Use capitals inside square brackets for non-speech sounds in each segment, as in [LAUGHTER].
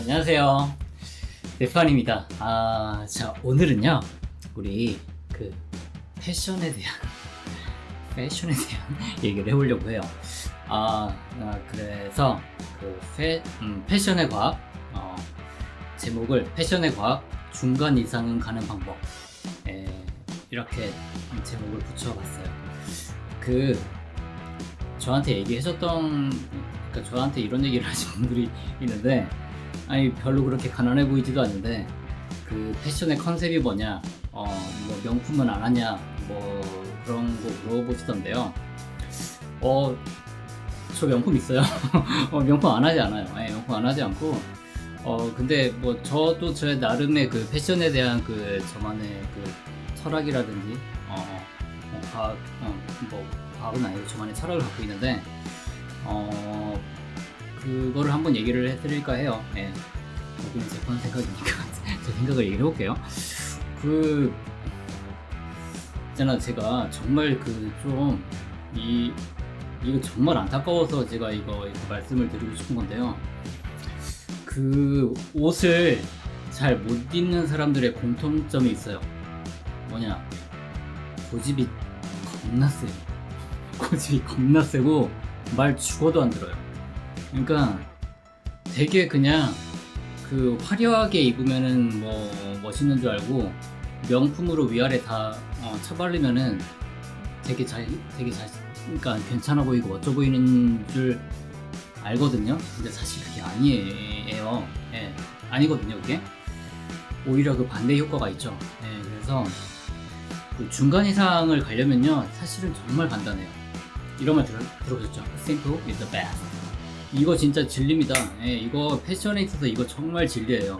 안녕하세요. 네판입니다. 아, 자, 오늘은요, 우리 그 패션에 대한, [LAUGHS] 패션에 대한 [LAUGHS] 얘기를 해보려고 해요. 아, 아, 그래서 그 패, 음, 패션의 과학, 어, 제목을 패션의 과학 중간 이상은 가는 방법. 에, 이렇게 제목을 붙여봤어요. 그, 저한테 얘기하셨던, 그러니까 저한테 이런 얘기를 하신 분들이 있는데, 아니 별로 그렇게 가난해 보이지도 않는데 그 패션의 컨셉이 뭐냐 어 뭐 명품은 안 하냐 뭐 그런 거 물어보시던데요. 어 저 명품 있어요. [LAUGHS] 어, 명품 안 하지 않아요. 예, 명품 안 하지 않고. 어 근데 뭐 저도 제 나름의 그 패션에 대한 그 저만의 그 철학이라든지 어, 뭐 과학 어, 뭐 과학은 아니고 저만의 철학을 갖고 있는데 어 그거를 한번 얘기를 해드릴까 해요. 예. 여기는 제건 생각이니까 제 생각을 얘기를 해볼게요. 그 있잖아 제가 정말 그 좀 이 이거 정말 안타까워서 제가 이거, 이거 말씀을 드리고 싶은 건데요. 그 옷을 잘 못 입는 사람들의 공통점이 있어요. 뭐냐 고집이 겁나 세요. 고집이 겁나 세고 말 죽어도 안 들어요. 그러니까 되게 그냥 그 화려하게 입으면은 뭐 멋있는 줄 알고 명품으로 위아래 다 어, 쳐바르면은 되게 잘 되게 잘 그러니까 괜찮아 보이고 멋져 보이는 줄 알거든요. 근데 사실 그게 아니에요. 예, 아니거든요. 그게 오히려 그 반대 효과가 있죠. 예, 그래서 그 중간 이상을 가려면요 사실은 정말 간단해요. 이런 말 들어, 들어보셨죠? Simple is the best. 이거 진짜 진리입니다. 예, 이거 패션에 있어서 이거 정말 진리예요.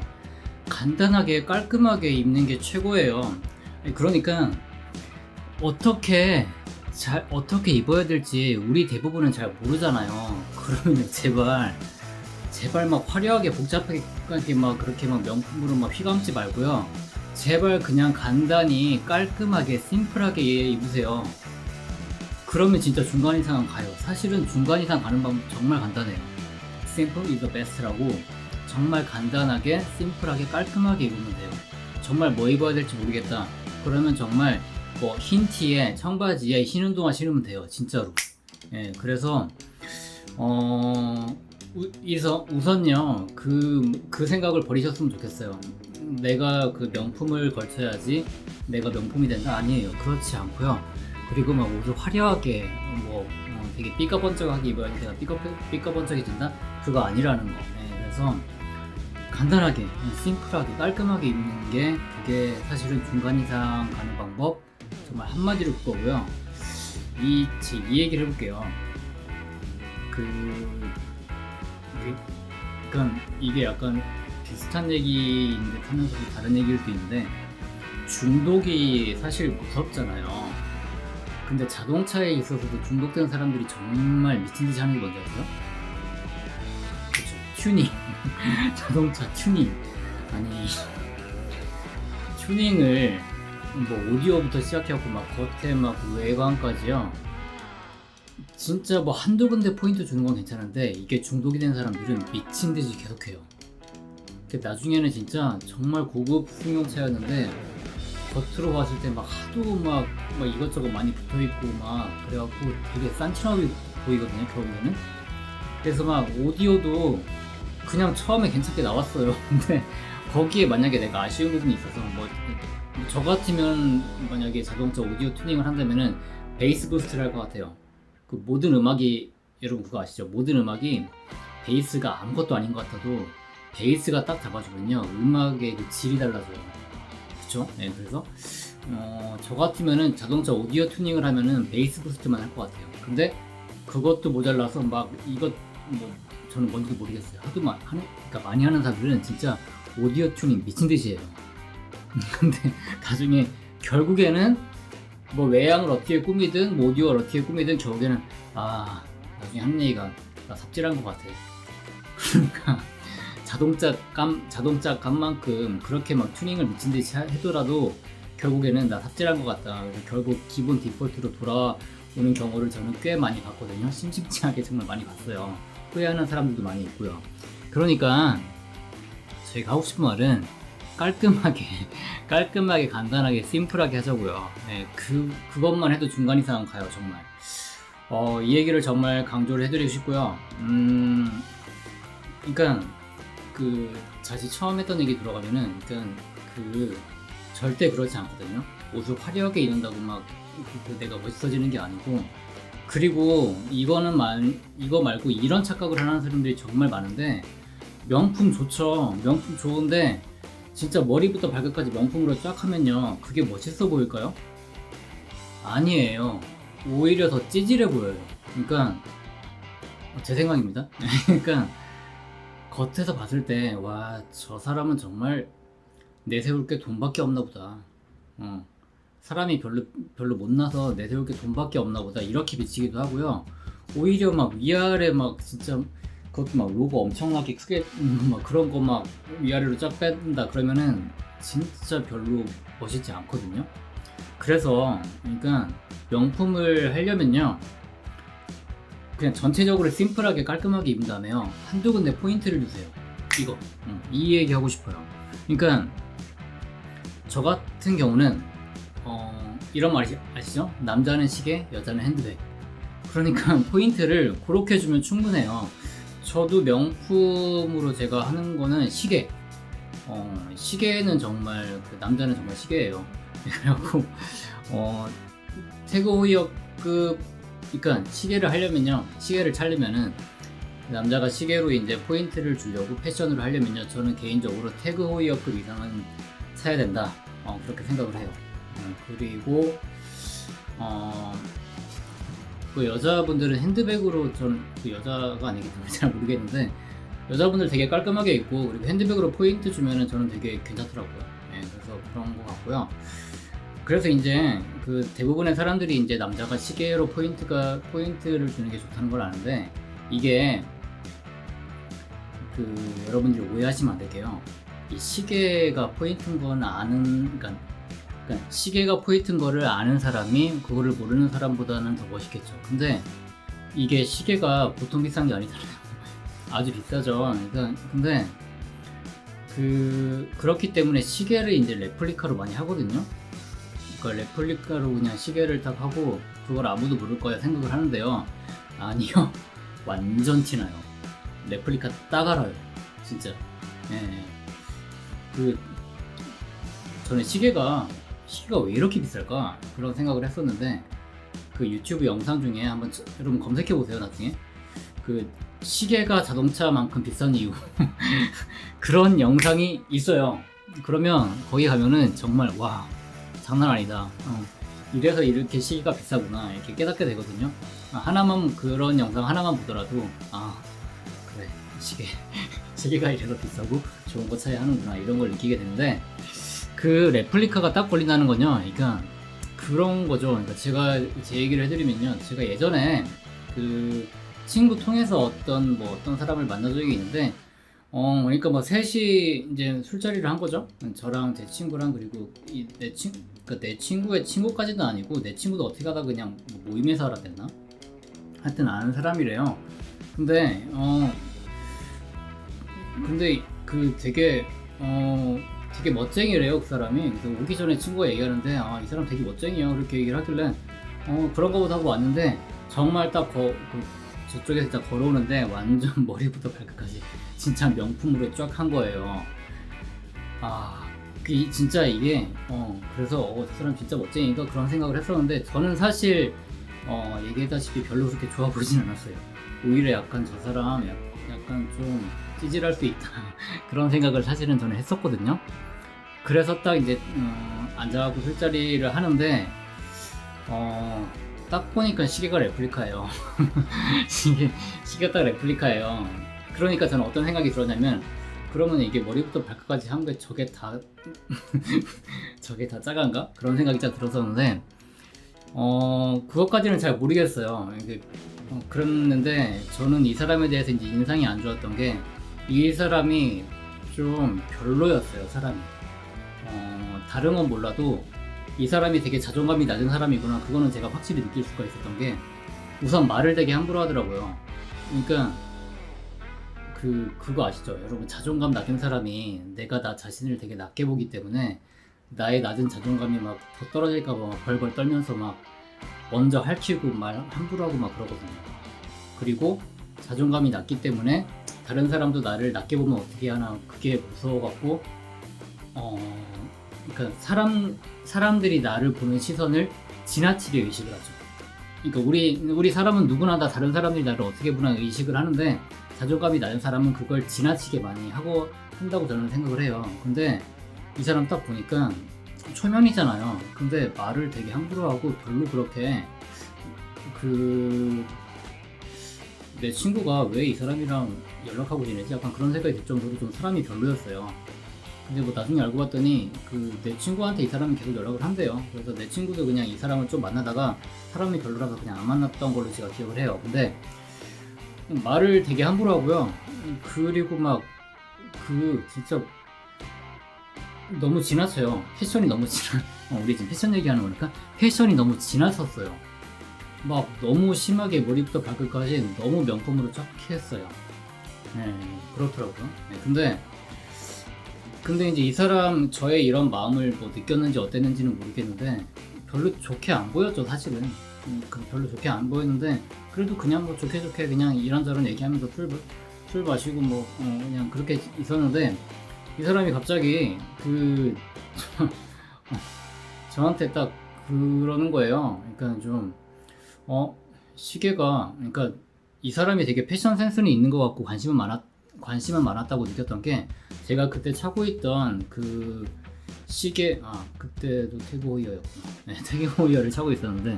간단하게 깔끔하게 입는 게 최고예요. 예, 그러니까 어떻게 잘 어떻게 입어야 될지 우리 대부분은 잘 모르잖아요. [LAUGHS] 그러면 제발 제발 막 화려하게 복잡하게 막 그렇게 막 명품으로 막 휘감지 말고요. 제발 그냥 간단히 깔끔하게 심플하게 입으세요. 그러면 진짜 중간 이상 가요. 사실은 중간 이상 가는 방법 정말 간단해요. Simple is the best라고 정말 간단하게, 심플하게, 깔끔하게 입으면 돼요. 정말 뭐 입어야 될지 모르겠다. 그러면 정말 뭐 흰 티에 청바지에 흰 운동화 신으면 돼요. 진짜로. 예, 그래서 어 우, 이서 우선요 그 그 생각을 버리셨으면 좋겠어요. 내가 그 명품을 걸쳐야지 내가 명품이 된다 아니에요. 그렇지 않고요. 그리고 막 옷을 화려하게 뭐 어, 되게 삐까번쩍하게 입어야지 내가 삐까 삐까번쩍해진다 그거 아니라는 거. 네, 그래서 간단하게 심플하게 깔끔하게 입는 게 그게 사실은 중간 이상 가는 방법 정말 한마디로 그거고요. 이, 제, 이 얘기를 해볼게요. 그, 약간, 이게 약간 비슷한 얘기인 듯 하면서도 다른 얘기일 수 있는데, 중독이 사실 무섭잖아요. 근데 자동차에 있어서도 중독된 사람들이 정말 미친 듯이 하는 게 뭔지 아세요? 그쵸, 튜닝. [LAUGHS] 자동차 튜닝. 아니, 튜닝을 뭐 오디오부터 시작해갖고 막 겉에 막 외관까지요. 진짜 뭐 한두 군데 포인트 주는 건 괜찮은데 이게 중독이 된 사람들은 미친 듯이 계속해요. 나중에는 진짜 정말 고급 승용차였는데 겉으로 봤을 때 막 하도 막, 막 이것저것 많이 붙어 있고 막 그래갖고 되게 싼티나게 보이거든요 결국에는. 그래서 막 오디오도 그냥 처음에 괜찮게 나왔어요. [LAUGHS] 근데 거기에 만약에 내가 아쉬운 부분이 있어서 뭐 저 같으면 만약에 자동차 오디오 튜닝을 한다면은 베이스 부스트를 할 것 같아요. 그 모든 음악이 여러분 그거 아시죠? 모든 음악이 베이스가 아무것도 아닌 것 같아도 베이스가 딱 잡아주면요 음악의 그 질이 달라져요. 그쵸? 네, 그래서 어, 저 같으면은 자동차 오디오 튜닝을 하면은 베이스 부스트만 할 것 같아요. 근데 그것도 모자라서 막 이것 뭐 저는 뭔지도 모르겠어요. 하도 많 하는 그러니까 많이 하는 사람들은 진짜 오디오 튜닝 미친 듯이 해요. [LAUGHS] 근데 나중에 결국에는 뭐 외양을 어떻게 꾸미든 뭐 오디오를 어떻게 꾸미든 결국에는 아 나중에 하는 얘기가 나 삽질한 것 같아. [LAUGHS] 그러니까 자동차 감 자동차 값만큼 그렇게 막 튜닝을 미친 듯이 하- 해더라도 결국에는 나 삽질한 것 같다. 결국 기본 디폴트로 돌아오는 경우를 저는 꽤 많이 봤거든요. 심심치하게 정말 많이 봤어요. 후회하는 사람들도 많이 있고요. 그러니까 제가 하고 싶은 말은 깔끔하게, [LAUGHS] 깔끔하게, 간단하게, 심플하게 하자고요. 네, 그, 그것만 해도 중간 이상 가요, 정말. 어, 이 얘기를 정말 강조를 해드리고 싶고요. 음, 그러니까, 그, 다시 처음 했던 얘기 들어가면은, 그러니까, 그, 절대 그렇지 않거든요. 옷을 화려하게 입는다고 막, 그, 그 내가 멋있어지는 게 아니고, 그리고 이거는 말, 이거 말고 이런 착각을 하는 사람들이 정말 많은데, 명품 좋죠. 명품 좋은데, 진짜 머리부터 발끝까지 명품으로 쫙 하면요. 그게 멋있어 보일까요? 아니에요. 오히려 더 찌질해 보여요. 그러니까, 어, 제 생각입니다. [LAUGHS] 그러니까, 겉에서 봤을 때, 와, 저 사람은 정말 내세울 게 돈밖에 없나 보다. 어. 사람이 별로, 별로 못나서 내세울 게 돈밖에 없나 보다. 이렇게 비치기도 하고요. 오히려 막 위아래 막 진짜 그것도 막 로고 엄청나게 크게 음, 막 그런 거 막 위아래로 쫙 뺀다 그러면은 진짜 별로 멋있지 않거든요. 그래서 그러니까 명품을 하려면요. 그냥 전체적으로 심플하게 깔끔하게 다음에요. 한두 군데 포인트를 주세요. 이거. 음, 이 얘기 하고 싶어요. 그러니까 저 같은 경우는 어, 이런 말 아시죠? 남자는 시계, 여자는 핸드백. 그러니까 [LAUGHS] 포인트를 그렇게 주면 충분해요. 저도 명품으로 제가 하는 거는 시계. 어, 시계는 정말 그 남자는 정말 시계예요. [LAUGHS] 그래갖고 어, 태그 호이어급 그러니까 시계를 하려면요, 시계를 차려면은 남자가 시계로 이제 포인트를 주려고 패션으로 하려면요, 저는 개인적으로 태그 호이어급 이상은 사야 된다. 어, 그렇게 생각을 해요. 어, 그리고 어, 그 여자분들은 핸드백으로 전그 여자가 아니기 때문에 [LAUGHS] 잘 모르겠는데 여자분들 되게 깔끔하게 입고 그리고 핸드백으로 포인트 주면은 저는 되게 괜찮더라고요. 네, 그래서 그런 것 같고요. 그래서 이제 그 대부분의 사람들이 이제 남자가 시계로 포인트가 포인트를 주는 게 좋다는 걸 아는데 이게 그 여러분들이 오해하시면 안 될게요. 이 시계가 포인트인 건 아는 그러니까, 그러니까 시계가 포인트인 거를 아는 사람이 그거를 모르는 사람보다는 더 멋있겠죠. 근데 이게 시계가 보통 비싼 게 아니잖아요. 아주 비싸죠. 근데 그 그렇기 때문에 시계를 이제 레플리카로 많이 하거든요. 그러니까 레플리카로 그냥 시계를 딱 하고 그걸 아무도 모를 거야 생각을 하는데요. 아니요, [LAUGHS] 완전 티나요. 레플리카 딱 알아요, 진짜. 예. 그 저는 시계가 시계가 왜 이렇게 비쌀까 그런 생각을 했었는데 그 유튜브 영상 중에 한번 저- 여러분 검색해 보세요 나중에 그 시계가 자동차만큼 비싼 이유 [LAUGHS] 그런 영상이 있어요. 그러면 거기 가면은 정말 와 장난 아니다. 어, 이래서 이렇게 시계가 비싸구나 이렇게 깨닫게 되거든요. 아, 하나만 그런 영상 하나만 보더라도 아 그래 시계 시계가 [LAUGHS] 이래서 비싸고 좋은 거 사야 하는구나 이런 걸 느끼게 되는데 그 레플리카가 딱 걸린다는 건요. 그러니까 그런 거죠. 그러니까 제가 제 얘기를 해드리면요. 제가 예전에 그 친구 통해서 어떤 뭐 어떤 사람을 만난 적이 있는데 어 그러니까 뭐 셋이 이제 술자리를 한 거죠. 저랑 제 친구랑 그리고 이 내 친, 그러니까 내 친구의 친구까지는 아니고 내 친구도 어떻게 하다 그냥 뭐 모임에서 알아댔나? 하여튼 아는 사람이래요. 근데 어 근데 그 되게 어 되게 멋쟁이래요 그 사람이. 그래서 오기 전에 친구가 얘기하는데 아이 사람 되게 멋쟁이야 그렇게 얘기를 하길래 어 그런 거보다 하고 왔는데 정말 딱 거, 그 저쪽에서 딱 걸어오는데 완전 [LAUGHS] 머리부터 발끝까지 진짜 명품으로 쫙 한 거예요. 아, 그 이- 진짜 이게 어 그래서 어, 저 사람 진짜 멋쟁이가 그런 생각을 했었는데 저는 사실 어 얘기했다시피 별로 그렇게 좋아 보이진 않았어요. 오히려 약간 저 사람 약, 약간 좀 찌질할 수 있다 [LAUGHS] 그런 생각을 사실은 저는 했었거든요. 그래서 딱 이제 어, 앉아갖고 술자리를 하는데 어, 딱 보니까 시계가 레플리카예요. [LAUGHS] 시계 시계가 딱 레플리카예요. 그러니까 저는 어떤 생각이 들었냐면 그러면 이게 머리부터 발끝까지 한 게 저게 다 [LAUGHS] 저게 다 짜간가 그런 생각이 딱 들었었는데 어 그것까지는 잘 모르겠어요. 이게 어, 그랬는데 저는 이 사람에 대해서 이제 인상이 안 좋았던 게 이 사람이 좀 별로였어요. 사람이 어, 다른 건 몰라도 이 사람이 되게 자존감이 낮은 사람이구나 그거는 제가 확실히 느낄 수가 있었던 게 우선 말을 되게 함부로 하더라고요. 그러니까 그 그거 아시죠? 여러분 자존감 낮은 사람이 내가 나 자신을 되게 낮게 보기 때문에 나의 낮은 자존감이 막 더 떨어질까 봐 벌벌 떨면서 막 먼저 할퀴고 말 함부로 하고 막 그러거든요. 그리고 자존감이 낮기 때문에 다른 사람도 나를 낮게 보면 어떻게 하나 그게 무서워갖고 어 그러니까 사람 사람들이 나를 보는 시선을 지나치게 의식을 하죠. 그러니까 우리 우리 사람은 누구나 다 다른 사람들이 나를 어떻게 보나 의식을 하는데 자존감이 낮은 사람은 그걸 지나치게 많이 하고 한다고 저는 생각을 해요. 근데 이 사람 딱 보니까 초면이잖아요. 근데 말을 되게 함부로 하고 별로 그렇게 그 내 친구가 왜 이 사람이랑 연락하고 지내지? 약간 그런 생각이 들 정도로 좀 사람이 별로였어요. 근데 뭐 나중에 알고 봤더니 그 내 친구한테 이 사람이 계속 연락을 한대요. 그래서 내 친구도 그냥 이 사람을 좀 만나다가 사람이 별로라서 그냥 안 만났던 걸로 제가 기억을 해요. 근데 말을 되게 함부로 하고요. 그리고 막 그 진짜 너무 지나쳐요. 패션이 너무 지나. 어, 우리 지금 패션 얘기하는 거니까 패션이 너무 지나쳤어요. 막 너무 심하게 머리부터 발끝까지 너무 명품으로 쫙 했어요. 네, 그렇더라고요. 네, 근데 근데 이제 이 사람 저의 이런 마음을 뭐 느꼈는지 어땠는지는 모르겠는데 별로 좋게 안 보였죠 사실은 음, 그 별로 좋게 안 보였는데 그래도 그냥 뭐 좋게 좋게 그냥 이런저런 얘기하면서 술, 술 마시고 뭐 어, 그냥 그렇게 있었는데 이 사람이 갑자기 그 [LAUGHS] 저한테 딱 그러는 거예요. 그러니까 좀 어 시계가 그러니까 이 사람이 되게 패션 센스는 있는 것 같고 관심은 많았 관심은 많았다고 느꼈던 게 제가 그때 차고 있던 그 시계 아 그때도 태그 호이어였구나. 네, [LAUGHS] 태그 호이어를 차고 있었는데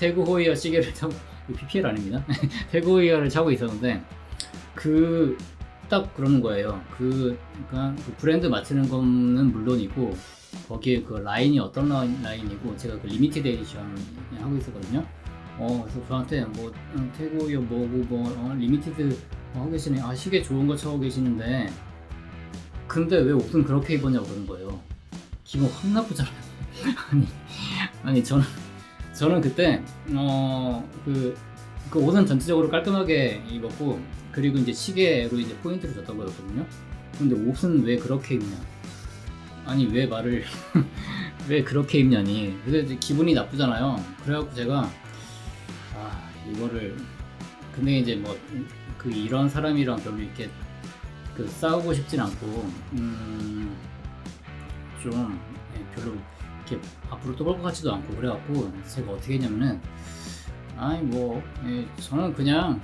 태그 호이어 시계를 이거 PPL 아닙니다 [LAUGHS] 태그 호이어를 차고 있었는데 그 딱 그러는 거예요 그, 그러니까 그 브랜드 맞추는 거는 물론이고 거기에 그 라인이 어떤 라인, 라인이고 제가 그 리미티드 에디션 하고 있었거든요 어 그래서 저한테 뭐 음, 태그 호이어 뭐고 뭐 어, 리미티드 뭐 하고 계시네 아 시계 좋은 거 차고 계시는데 근데 왜 옷은 그렇게 입었냐고 그러는 거예요. 기분 확 나쁘잖아요. [LAUGHS] 아니, 아니 저는 저는 그때 어그 그 옷은 전체적으로 깔끔하게 입었고 그리고 이제 시계로 이제 포인트를 줬던 거였거든요. 근데 옷은 왜 그렇게 입냐? 아니 왜 말을 [LAUGHS] 왜 그렇게 입냐니? 그래서 이제 기분이 나쁘잖아요. 그래갖고 제가 아 이거를 근데 이제 뭐 그 이런 사람이랑 별로 이렇게 그 싸우고 싶진 않고 음, 좀 예, 별로 이렇게 앞으로 떠볼 것 같지도 않고 그래갖고 제가 어떻게 했냐면은 아니 뭐 예, 저는 그냥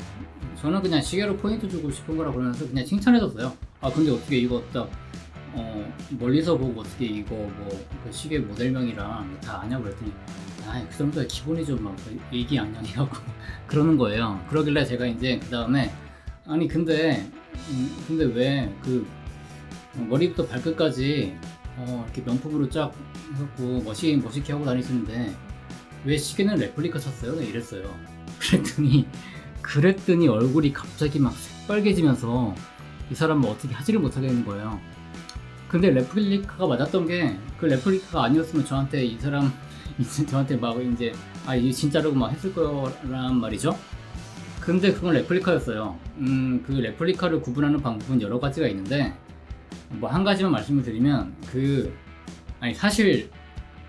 저는 그냥 시계로 포인트 주고 싶은 거라 그러면서 그냥 칭찬해줬어요. 아 근데 어떻게 이거 딱 어, 멀리서 보고 어떻게 이거 뭐 그 시계 모델명이랑 다 아냐고 그랬더니 아그 정도야 기본이죠 막 얘기 양양이라고 [LAUGHS] 그러는 거예요. 그러길래 제가 이제 그 다음에 아니 근데 음, 근데 왜 그 머리부터 발끝까지 어, 이렇게 명품으로 쫙 해갖고 멋있, 멋있게 하고 다니시는데 왜 시계는 레플리카 쳤어요? 네, 이랬어요. [LAUGHS] 그랬더니 그랬더니 얼굴이 갑자기 막 새빨개지면서 이 사람은 어떻게 하지를 못하겠는 거예요. 근데 레플리카가 맞았던 게 그 레플리카가 아니었으면 저한테 이 사람 [LAUGHS] 저한테 막 이제 아 이게 진짜라고 막 했을 거란 말이죠. 근데 그건 레플리카였어요. 음, 그 레플리카를 구분하는 방법은 여러 가지가 있는데 뭐 한 가지만 말씀을 드리면 그 아니 사실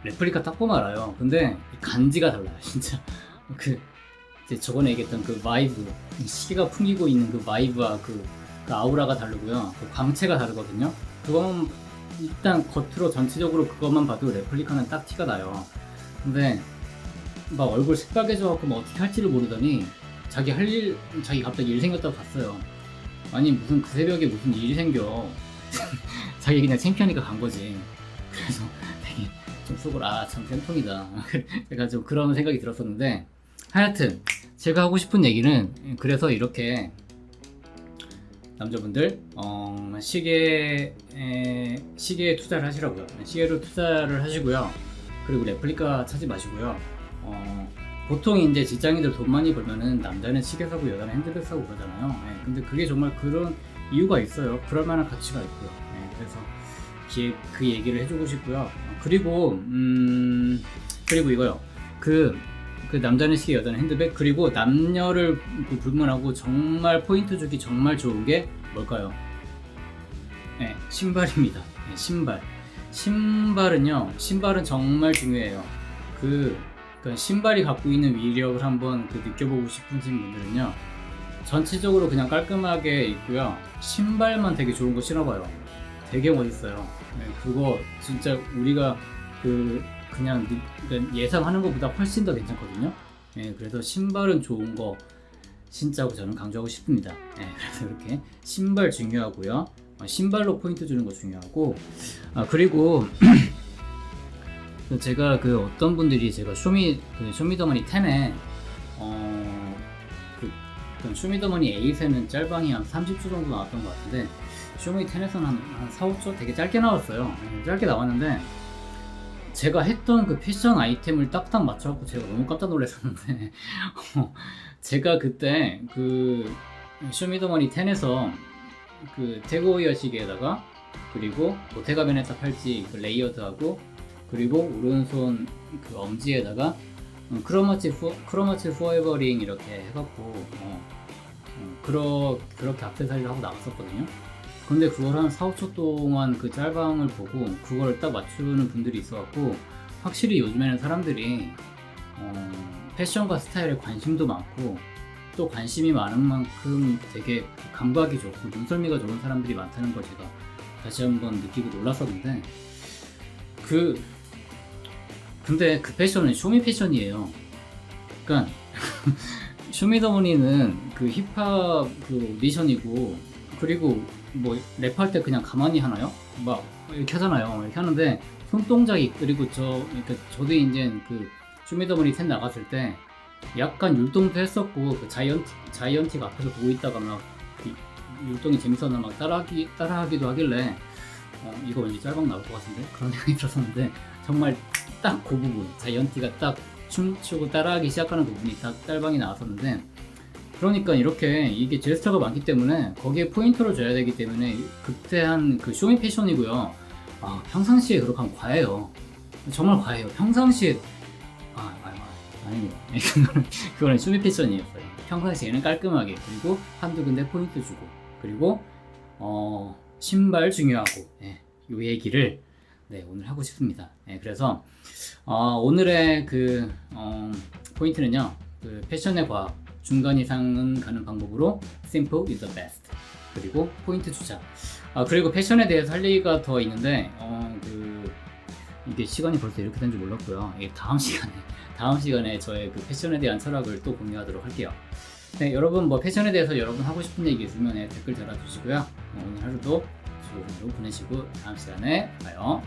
레플리카 딱 보면 알아요. 근데 간지가 달라요, [LAUGHS] 진짜. 그 이제 저번에 얘기했던 그 바이브 시계가 풍기고 있는 그 바이브와 그, 그 아우라가 다르고요. 그 광채가 다르거든요. 그거만 일단 겉으로 전체적으로 그것만 봐도 레플리카는 딱 티가 나요. 근데 막 얼굴 새빨개져갖고 뭐 어떻게 할지를 모르더니 자기 할 일, 자기 갑자기 일 생겼다고 갔어요. 아니 무슨 그 새벽에 무슨 일이 생겨. [LAUGHS] 자기 그냥 창피하니까 간 거지. 그래서 되게 좀 속으로 아참. 약간 좀 그런 생각이 들었었는데 하여튼 제가 하고 싶은 얘기는 그래서 이렇게 남자분들 어, 시계 시계에 투자를 하시라고요. 시계로 투자를 하시고요. 그리고 레플리카 찾지 마시고요. 어, 보통 이제 직장인들 돈 많이 벌면은 남자는 시계 사고 여자는 핸드백 사고 그러잖아요. 예, 근데 그게 정말 그런 이유가 있어요. 그럴 만한 가치가 있고요. 예, 그래서 기- 그 얘기를 해주고 싶고요. 어, 그리고 음 그리고 이거요. 그, 그 남자는 시계 여자는 핸드백 그리고 남녀를 그 불문하고 정말 포인트 주기 정말 좋은 게 뭘까요? 네, 신발입니다. 네, 신발. 신발은요, 신발은 정말 중요해요. 그, 그 신발이 갖고 있는 위력을 한번 그 느껴보고 싶으신 분들은요, 전체적으로 그냥 깔끔하게 있고요. 신발만 되게 좋은 거 신어봐요. 되게 멋있어요. 네, 그거 진짜 우리가 그 그냥 느- 그러니까 예상하는 것보다 훨씬 더 괜찮거든요. 네, 그래서 신발은 좋은 거 신자고 저는 강조하고 싶습니다. 네, [LAUGHS] 그래서 이렇게 신발 중요하고요. 어, 신발로 포인트 주는 거 중요하고 아 그리고 그 [CLEARS THROAT] 제가 그 어떤 분들이 제가 쇼미 그 쇼미더머니 10에 어그 그 쇼미더머니 8에는 짤방이 한 30초 정도 나왔던 것 같은데 쇼미 10에서는 한, 한 4, 5초 되게 짧게 나왔어요. 네, 짧게 나왔는데 제가 했던 그 패션 아이템을 딱딱 맞춰갖고 제가 너무 깜짝 놀랐었는데 [LAUGHS] 어, 제가 그때 그 쇼미더머니 10에서 그 태그오이어 시계에다가 그리고 보테가 베네타 팔찌 그 레이어드하고 그리고 오른손 그 엄지에다가 음, 크로마치 푸 크로마치 포에버링 이렇게 해갖고 어, 어, 그러 그렇게 악세사리를 하고 나갔었거든요. 근데 그걸 한 4, 5초 동안 그 짤방을 보고 그걸 딱 맞추는 분들이 있어갖고 확실히 요즘에는 사람들이 어, 패션과 스타일에 관심도 많고 또 관심이 많은 만큼 되게 감각이 좋고 눈썰미가 좋은 사람들이 많다는 걸 제가 다시 한번 느끼고 놀랐었는데 그 근데 그 패션은 쇼미 패션이에요. 그러니까 쇼미더머니는 그 힙합 그 오디션이고 그리고 뭐 랩할 때 그냥 가만히 하나요? 막 이렇게 하잖아요. 이렇게 하는데 손동작이 그리고 저 그러니까 저도 이제 그 쇼미더머니 10 나갔을 때 약간 율동도 했었고 그 자이언티 자이언티가 앞에서 보고 있다가 막 그 율동이 재밌었나 막 따라하기 따라하기도 하길래 어, 이거 왠지 짤방 나올 것 같은데 그런 [LAUGHS] 생각이 들었었는데 정말 딱 그 부분 자이언티가 딱 춤추고 따라하기 시작하는 부분이 딱 짤방이 나왔었는데 그러니까 이렇게 이게 제스처가 많기 때문에 거기에 포인트를 줘야 되기 때문에 극대한 그 쇼미 패션이고요. 아, 평상시에 그렇게 하면 과해요. 정말 과해요. 평상시에 아, 아, 아 아닙니다. [LAUGHS] 그거는, 그거는 쇼미 패션이었어요. 평상시에는 깔끔하게 그리고 한두 군데 포인트 주고 그리고 어, 신발 중요하고 예, 요 얘기를 네, 오늘 하고 싶습니다. 예, 그래서 어, 오늘의 그 어, 포인트는요. 그 패션의 과학 중간 이상은 가는 방법으로 simple is the best. 그리고 포인트 주자. 아 그리고 패션에 대해서 할 얘기가 더 있는데 어 그 이게 시간이 벌써 이렇게 된 줄 몰랐고요. 예, 다음 [LAUGHS] 시간에 다음 시간에 저의 그 패션에 대한 철학을 또 공유하도록 할게요. 네 여러분 뭐 패션에 대해서 여러분 하고 싶은 얘기 있으면 예, 댓글 달아주시고요. 어, 오늘 하루도 좋은 하루 보내시고 다음 시간에 봐요